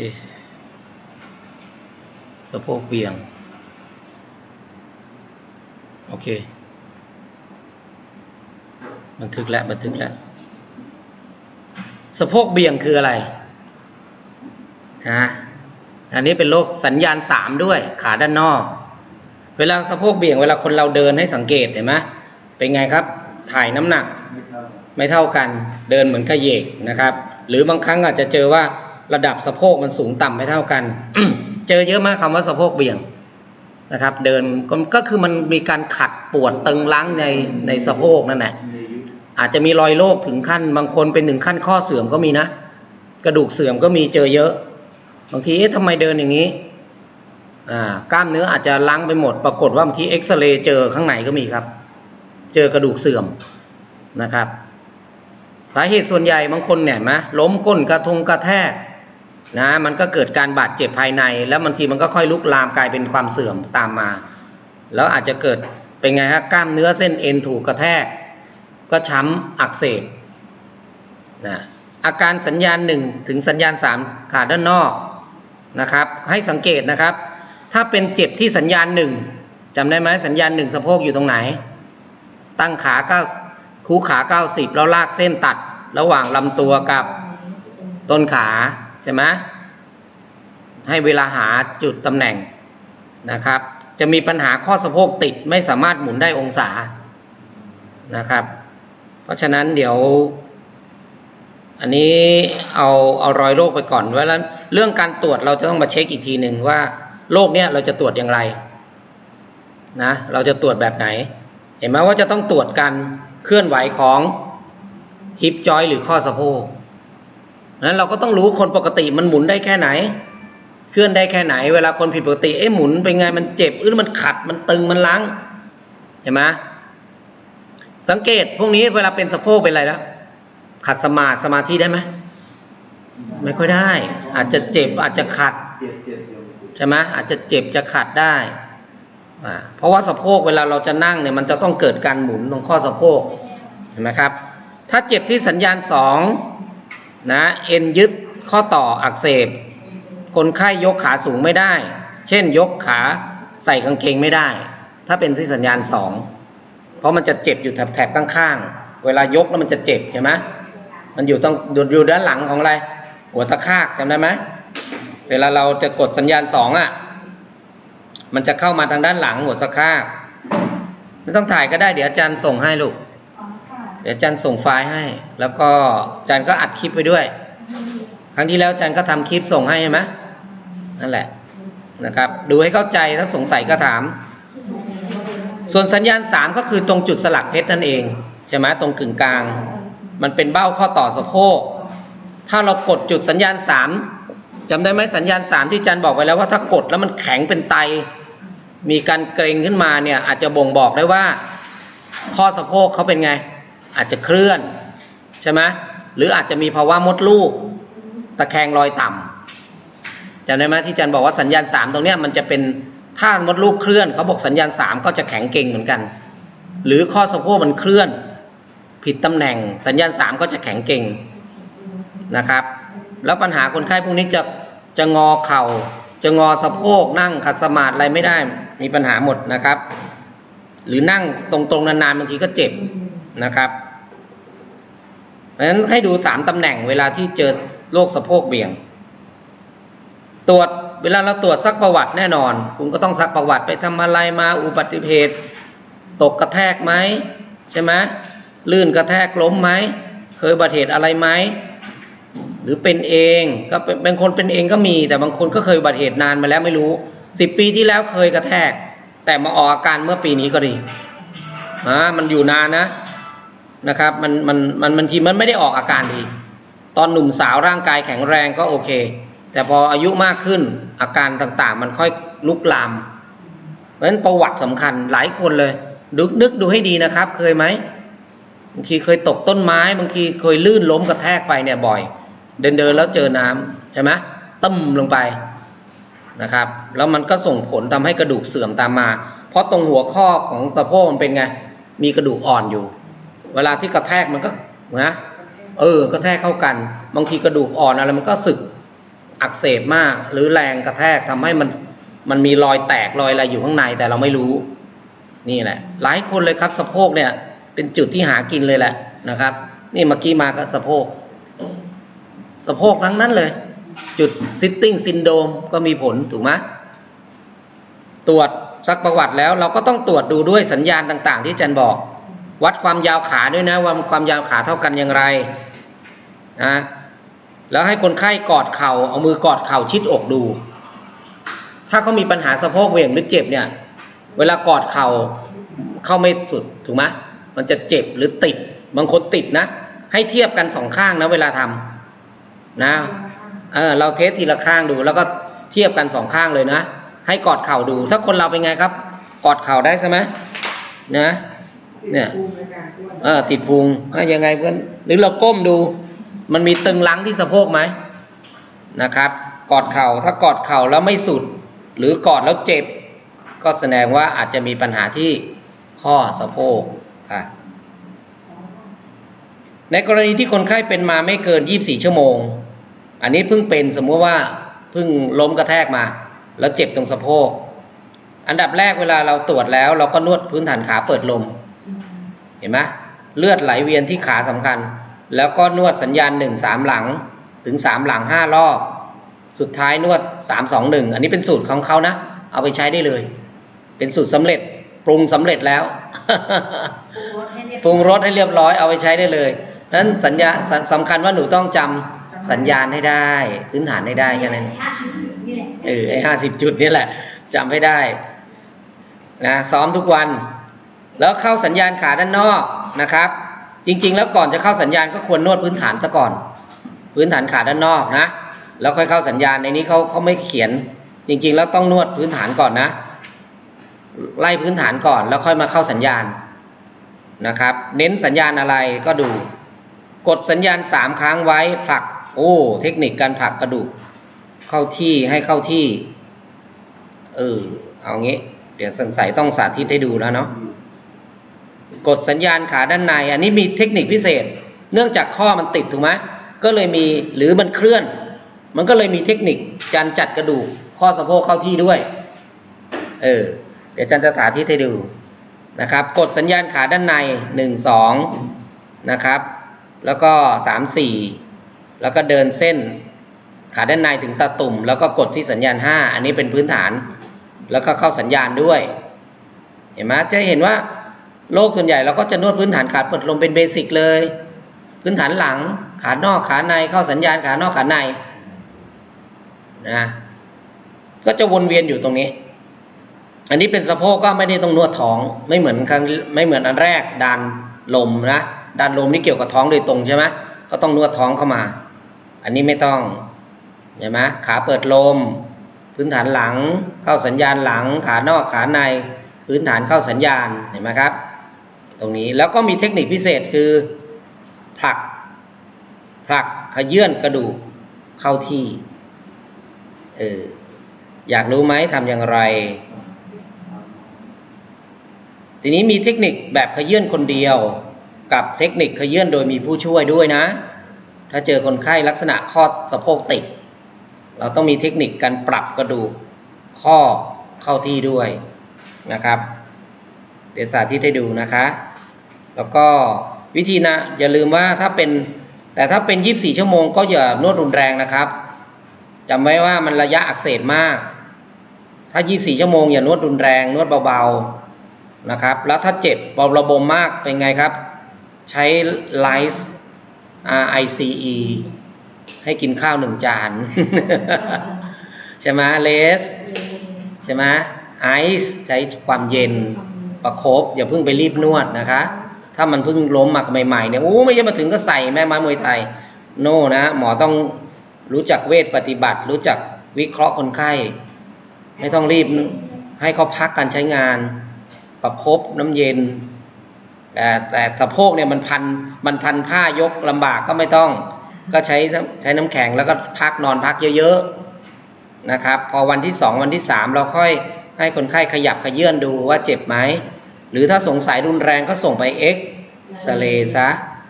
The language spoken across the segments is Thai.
อ๊ะสะโพกเบี่ยง โอเค บันทึกแล้วบันทึกแล้วสะโพกเบี่ยงคืออะไรนะอันนี้เป็นโรคสัญญาณสามด้วย ขาด้านนอก เวลาสะโพกเบี่ยงเวลาคนเราเดินให้สังเกตเห็นไหมเป็นไงครับ ถ่ายน้ำหนัก ไม่เท่ากัน เดินเหมือนขยเยกนะครับ หรือบางครั้งอาจจะเจอว่า ระดับสะโพกมันสูงต่ำไม่เท่ากัน เจอเยอะมากคำว่าสะโพกเบี่ยงนะครับ เดินก็ก็คือมันมีการขัดปวดตึงล้างในในสะโพกนั่นแหละอาจจะมีรอยโรคถึงขั้น บางคนเป็นถึงขั้นข้อเสื่อมก็มีนะ กระดูกเสื่อมก็มีเจอเยอะ บางทีเอ๊ะทำไมเดินอย่างนี้กล้ามเนื้ออาจจะล้างไปหมด ปรากฏว่าบางทีเอ็กซเรย์เจอข้างในก็มีครับ เจอกระดูกเสื่อมนะครับ สาเหตุส่วนใหญ่บางคนเนี่ยนไหมล้มก้นกระทงกระแทก นะมันก็เกิดการบาดเจ็บภายใน แล้วบางทีมันก็ค่อยลุกลามกลายเป็นความเสื่อมตามมา แล้วอาจจะเกิดเป็นไงฮะกล้ามเนื้อเส้นเอ็นถูกกระแทก ก็ช้ำอักเสบนะอาการสัญญาณหนึ่งถึงสัญญาณสามขาด้านนอกนะครับ ให้สังเกตนะครับ ถ้าเป็นเจ็บที่สัญญาณหนึ่งจำได้ไหมสัญญาณหนึ่งสะโพกอยู่ตรงไหน ตั้งขาเก้าคูขาเก้าสิบแล้วลากเส้นตัดระหว่างลำตัวกับต้นขา ใช่ไหมให้เวลาหาจุดตำแหน่งนะครับ จะมีปัญหาข้อสะโพกติดไม่สามารถหมุนได้องศานะครับ เพราะฉะนั้นเดี๋ยว อันนี้เอาเอารอยโรคไปก่อนไว้แล้วเรื่องการตรวจเราจะต้องมาเช็คอีกทีหนึ่งว่าโรคเนี้ยเราจะตรวจอย่างไรนะเราจะตรวจแบบไหน เห็นไหมว่าจะต้องตรวจการเคลื่อนไหวของฮิปจอยหรือข้อสะโพก นั้นเราก็ต้องรู้คนปกติมันหมุนได้แค่ไหน เคลื่อนได้แค่ไหน เวลาคนผิดปกติเอ๊ะหมุนเป็นไงมันเจ็บอื้อมันขัดมันตึงมันล้างเห็นไหมสังเกตพวกนี้เวลาเป็นสะโพกเป็นอะไรแล้วขัดสมาธิสมาธิได้ไหมไม่ค่อยได้ อาจจะเจ็บอาจจะขัดใช่ไหมอาจจะเจ็บจะขัดได้เพราะว่าสะโพกเวลาเราจะนั่งเนี่ยมันจะต้องเกิดการหมุนตรงข้อสะโพกเห็นไหมครับ ถ้าเจ็บที่สัญญาณสอง นะเอ็นยึดข้อต่ออักเสบ คนไข้ยกขาสูงไม่ได้ เช่นยกขาใส่กางเกงไม่ได้ ถ้าเป็นที่สัญญาณสองเพราะมันจะเจ็บอยู่แถบๆข้างๆ เวลายกแล้วมันจะเจ็บใช่ไหมมันอยู่ต้องอยู่ด้านหลังของอะไร หัวตะคากจำได้ไหมเวลาเราจะกดสัญญาณสองอะมันจะเข้ามาทางด้านหลังหัวสะคากไม่ต้องถ่ายก็ได้เดี๋ยวอาจารย์ส่งให้ลูก เดี๋ยวจารย์ส่งไฟล์ให้ แล้วก็จารย์ก็อัดคลิปไปด้วย ครั้งที่แล้วจารย์ก็ทำคลิปส่งให้ใช่ไหมนั่นแหละนะครับ ดูให้เข้าใจถ้าสงสัยก็ถาม ส่วนสัญญาณ 3 ก็คือตรงจุดสลักเพชรนั่นเองใช่ไหมตรงกึ่งกลาง มันเป็นเบ้าข้อต่อสะโพกถ้าเรากดจุดสัญญาณ 3จำได้ไหมสัญญาณ 3 ที่จารย์บอกไว้แล้วว่าถ้ากดแล้วมันแข็งเป็นไต มีการเกรงขึ้นมาเนี่ยอาจจะบ่งบอกได้ว่า ข้อสะโพกเขาเป็นไง อาจจะเคลื่อนใช่ไหมหรืออาจจะมีภาวะมดลูก ตะแคงรอยต่ำจำได้ไหมที่อาจารย์บอกว่าสัญญาณ3ตรงนี้มันจะเป็นถ้ามดลูกเคลื่อนเขาบอกสัญญาณ3ก็จะแข็งเก่งเหมือนกัน หรือข้อสะโพกมันเคลื่อน ผิดตำแหน่ง สัญญาณ3ก็จะแข็งเก่งนะครับ แล้วปัญหาคนไข้พวกนี้จะจะงอเข่า จะงอสะโพกนั่งขัดสมาธิอะไรไม่ได้มีปัญหาหมดนะครับ หรือนั่งตรงๆนานๆบางทีก็เจ็บนะครับ ราะฉะนั้นให้ดูสามตำแหน่งเวลาที่เจอโรคสะโพกเบี่ยง ตรวจเวลาเราตรวจซักประวัติแน่นอน คุณก็ต้องซักประวัติไปทำอะไรมาอุบัติเหตุตกกระแทกไหมใช่ไหมลื่นกระแทกล้มไหมเคยอุบัติเหตุอะไรไหมหรือเป็นเองก็เป็นบางคนเป็นเองก็มี แต่บางคนก็เคยอุบัติเหตุนานมาแล้วไม่รู้สิบปีที่แล้วเคยกระแทก แต่มาออกอาการเมื่อปีนี้ก็ดีอ่ามันอยู่นานนะ นะครับมันมันมันบางทีมันไม่ได้ออกอาการดี ตอนหนุ่มสาวร่างกายแข็งแรงก็โอเค แต่พออายุมากขึ้นอาการต่างๆ มันค่อยลุกลาม เพราะฉะนั้นประวัติสำคัญหลายคนเลยนึกนึกดูให้ดีนะครับ เคยไหมบางทีเคยตกต้นไม้บางทีเคยลื่นล้มกระแทกไปเนี่ยบ่อย เดินเดินแล้วเจอน้ำใช่ไหมตึมลงไปนะครับ แล้วมันก็ส่งผลทำให้กระดูกเสื่อมตามมา เพราะตรงหัวข้อของสะโพกมันเป็นไงมีกระดูกอ่อนอยู่ เวลาที่กระแทกมันก็นะเออกระแทกเข้ากัน บางทีกระดูกอ่อนอะไรมันก็สึกอักเสบมาก หรือแรงกระแทกทำให้มันมันมีรอยแตกรอยอะไรอยู่ข้างในแต่เราไม่รู้ นี่แหละ หลายคนเลยครับสะโพกเนี่ย เป็นจุดที่หากินเลยแหละนะครับ นี่เมื่อกี้มาก็สะโพกสะโพกทั้งนั้นเลย จุด sitting syndrome ก็มีผลถูกไหมตรวจซักประวัติแล้วเราก็ต้องตรวจดูด้วยสัญญาณต่าง ๆ ที่อาจันบอก วัดความยาวขาด้วยนะว่าความยาวขาเท่ากันอย่างไรนะแล้วให้คนไข้กอดเข่าเอามือกอดเข่าชิดอกดู ถ้าเขามีปัญหาสะโพกเหวี่ยงหรือเจ็บเนี่ย เวลากอดเข่าเข้าไม่สุดถูกไหมมันจะเจ็บหรือติด บางคนติดนะ ให้เทียบกันสองข้างนะเวลาทำนะเออเราเทสทีละข้างดู แล้วก็เทียบกันสองข้างเลยนะ ให้กอดเข่าดู ถ้าคนเราเป็นไงครับ กอดเข่าได้ใช่ไหมนะ เนี่ยเออติดพุงอะยังไงเพื่อนหรือเราก้มดู มันมีตึงลังที่สะโพกไหมนะครับ กอดเข่าถ้ากอดเข่าแล้วไม่สุด หรือกอดแล้วเจ็บ ก็แสดงว่าอาจจะมีปัญหาที่ข้อสะโพกค่ะในกรณีที่คนไข้เป็นมาไม่เกิน 24 ชั่วโมง อันนี้เพิ่งเป็นสมมุติว่าเพิ่งล้มกระแทกมา แล้วเจ็บตรงสะโพก อันดับแรกเวลาเราตรวจแล้ว เราก็นวดพื้นฐานขาเปิดลม เห็นไหมเลือดไหลเวียนที่ขาสำคัญ แล้วก็นวดสัญญาณหนึ่งสามหลังถึงสามหลังห้ารอบ สุดท้ายนวดสามสองหนึ่งอันนี้เป็นสูตรของเขานะ เอาไปใช้ได้เลย เป็นสูตรสำเร็จปรุงสำเร็จแล้วปรุงรสให้เรียบร้อยเอาไปใช้ได้เลยนั้นสัญญาสสำคัญว่าหนูต้องจำสัญญาณให้ได้พื้นฐานให้ได้แค่นั้นห้าสิบจุดนี่แหละเออไอ้ห้าสิบจุดนี่แหละจำให้ได้นะซ้อมทุกวัน แล้วเข้าสัญญาณขาด้านนอกนะครับ จริงๆ แล้วก่อนจะเข้าสัญญาณก็ควรนวดพื้นฐานซะก่อน พื้นฐานขาด้านนอกนะ แล้วค่อยเข้าสัญญาณในนี้เขาเขาไม่เขียน จริงๆ แล้วต้องนวดพื้นฐานก่อนนะ ไล่พื้นฐานก่อนแล้วค่อยมาเข้าสัญญาณนะครับ เน้นสัญญาณอะไรก็ดู กดสัญญาณสามครั้งไว้ผลัก โอ้ เทคนิคการผลักกระดูกเข้าที่ให้เข้าที่ เออเอางี้ เดี๋ยวสงสัยต้องสาธิตให้ดูแล้วเนาะ กดสัญญาณขาด้านใน อันนี้มีเทคนิคพิเศษ เนื่องจากข้อมันติดถูกไหมก็เลยมีหรือมันเคลื่อน มันก็เลยมีเทคนิคการจัดกระดูกข้อสะโพกเข้าที่ด้วย เออ เดี๋ยวอาจันจะสาธิตให้ดูนะครับ กดสัญญาณขาด้านในหนึ่งสองนะครับ แล้วก็สามสี่แล้วก็เดินเส้น ขาด้านในถึงตาตุ่ม แล้วก็กดที่สัญญาณ5อันนี้เป็นพื้นฐาน แล้วก็เข้าสัญญาณด้วย เห็นไหมจะเห็นว่า โลกส่วนใหญ่เราก็จะนวดพื้นฐานขาเปิดลมเป็นเบสิกเลย พื้นฐานหลัง ขานอกขาในเข้าสัญญาณขานอกขาในนะก็จะวนเวียนอยู่ตรงนี้ อันนี้เป็นสะโพกก็ไม่ได้ต้องนวดท้องไม่เหมือนครั้งไม่เหมือนอันแรกดานลมนะดานลมนี่เกี่ยวกับท้องโดยตรงใช่ไหมก็ต้องนวดท้องเข้ามา อันนี้ไม่ต้องเห็นไหมขาเปิดลม พื้นฐานหลัง เข้าสัญญาณหลัง ขานอกขาใน พื้นฐานเข้าสัญญาณเห็นไหมครับ ตรงนี้แล้วก็มีเทคนิคพิเศษคือผลักผลักขยื่นกระดูกเข้าที่เอออยากรู้ไหมทำอย่างไร ทีนี้มีเทคนิคแบบขยื่นคนเดียว กับเทคนิคขยื่นโดยมีผู้ช่วยด้วยนะ ถ้าเจอคนไข้ลักษณะข้อสะโพกติด เราต้องมีเทคนิคการปรับกระดูกข้อเข้าที่ด้วยนะครับ เดี๋ยวสาธิตให้ดูนะคะ แล้วก็วิธีนะอย่าลืมว่าถ้าเป็นแต่ถ้าเป็น 24 ชั่วโมงก็อย่านวดรุนแรงนะครับจำไว้ว่ามันระยะอักเสบมาก ถ้า 24 ชั่วโมงอย่านวดรุนแรงนวดเบาๆนะครับ แล้วถ้าเจ็บเบาระบมมากเป็นไงครับ ใช้ไลซ์ R I C E ให้กินข้าวหนึ่งจาน ใช่ไหมเลสใช่ไหมไอซ์ใช้ความเย็นประคบอย่าเพิ่งไปรีบนวดนะคะ ถ้ามันเพิ่งล้มมาใหม่ๆเนี่ยโอ้ไม่ใช่มาถึงก็ใส่แม่ไม้มวยไทย โน่นะ หมอต้องรู้จักเวทปฏิบัติ รู้จักวิเคราะห์คนไข้ ไม่ต้องรีบให้เขาพักการใช้งาน ประคบน้ำเย็น แต่แต่สะโพกเนี่ยมันพันมันพันผ้ายกลำบากก็ไม่ต้อง ก็ใช้ใช้น้ำแข็งแล้วก็พักนอนพักเยอะๆนะครับ พอวันที่สองวันที่สามเราค่อยให้คนไข้ขยับขยื่นดูว่าเจ็บไหม หรือถ้าสงสัยรุนแรงก็ส่งไปเอ็กซเรย์ซะ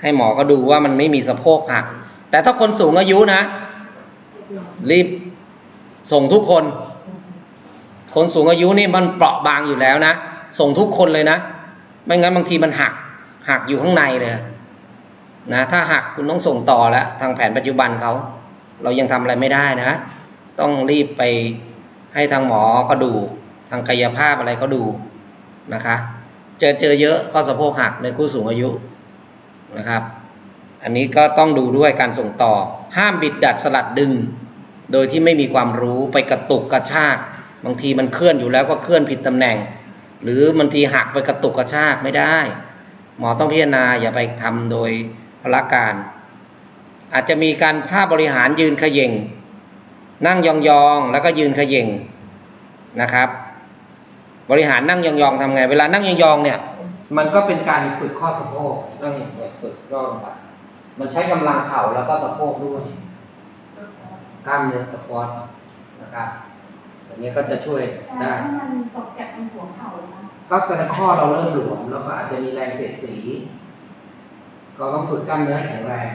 ให้หมอก็ดูว่ามันไม่มีสะโพกหัก แต่ถ้าคนสูงอายุนะ รีบส่งทุกคน คนสูงอายุนี่มันเปราะบางอยู่แล้วนะ ส่งทุกคนเลยนะ ไม่งั้นบางทีมันหัก หักอยู่ข้างในเลยนะ ถ้าหักคุณต้องส่งต่อแล้ว ทางแผนปัจจุบันเขา เรายังทำอะไรไม่ได้นะ ต้องรีบไปให้ทางหมอก็ดู ทางกายภาพอะไรเขาดูนะคะ เจอเจอเยอะข้อสะโพกหักในผู้สูงอายุนะครับ อันนี้ก็ต้องดูด้วยการส่งต่อ ห้ามบิดดัดสลัดดึง โดยที่ไม่มีความรู้ไปกระตุกกระชาก บางทีมันเคลื่อนอยู่แล้วก็เคลื่อนผิดตำแหน่ง หรือบางทีหักไปกระตุกกระชากไม่ได้ หมอต้องพิจารณาอย่าไปทำโดยพละการ อาจจะมีการท่าบริหารยืนขย่งนั่งยองๆแล้วก็ยืนขย่งนะครับ บริหารนั่งยองๆทำไง เวลานั่งยองๆเนี่ย มันก็เป็นการฝึกข้อสะโพกนั่งฝึกย่อลงไปมันใช้กำลังเข่าแล้วก็สะโพกด้วยกล้ามเนื้อสควอตนะครับอันนี้ก็จะช่วยแต่ได้ถ้ามันตกจากตรงหัวเข่านะก็แสดงข้อเราเริ่มหลวมแล้วก็อาจจะมีแรงเสียดสี ก็ต้องฝึกกล้ามเนื้อให้แข็งแรง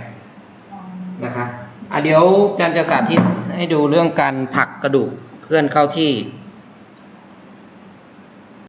นะคะอะเดี๋ยวอาจารย์จะสาธิตให้ดูเรื่องการผลักกระดูกเคลื่อนเข้าที่